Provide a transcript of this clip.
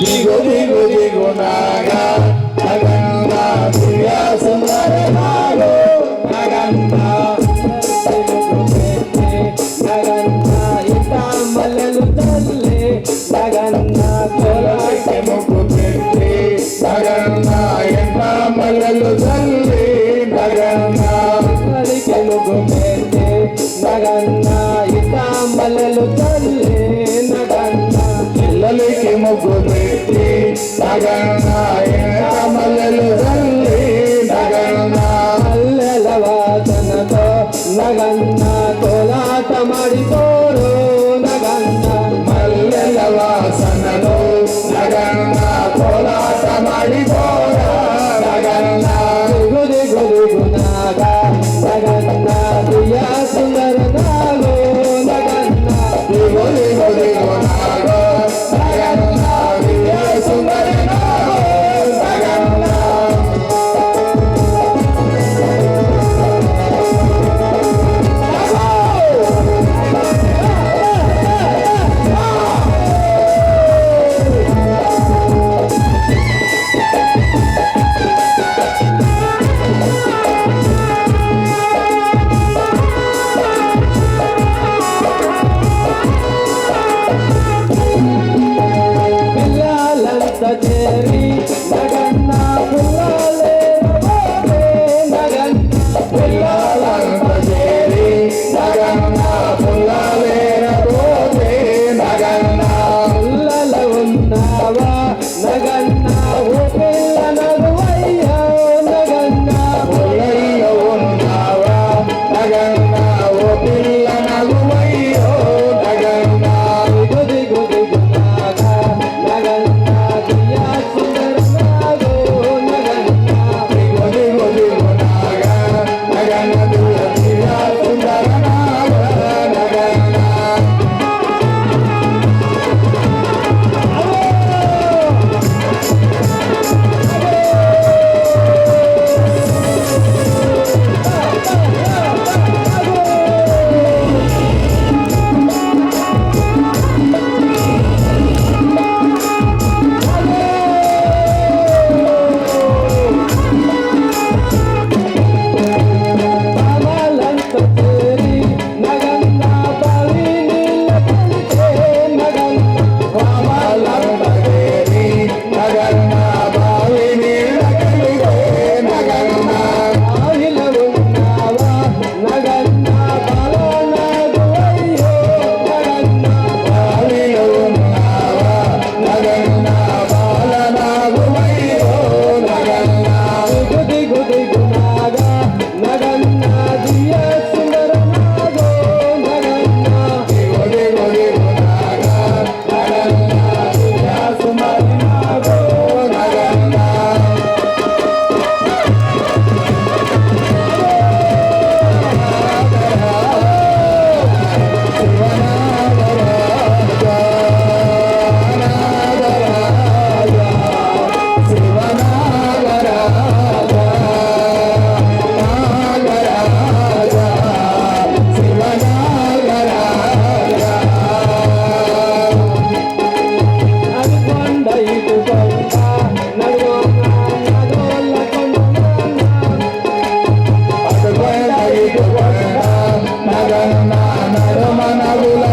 దిగు దిగు దిగు నాగా నగంగా ప్రియా సుందర నాగో నగంగా నగన్నా ఇత మల్లలు తల్లే నగన్నా తొలకి ముక్కు పెట్టి నగన్నా ఎంత మల్లలు తల్లే నగన్నా తొలకి ముక్కు పెట్టి నగన్నా ఇత మల్లలు తల్లే ముగ్గు పెట్టి నగన్నాయన మల్లెలు తల్లి na na na na na na na na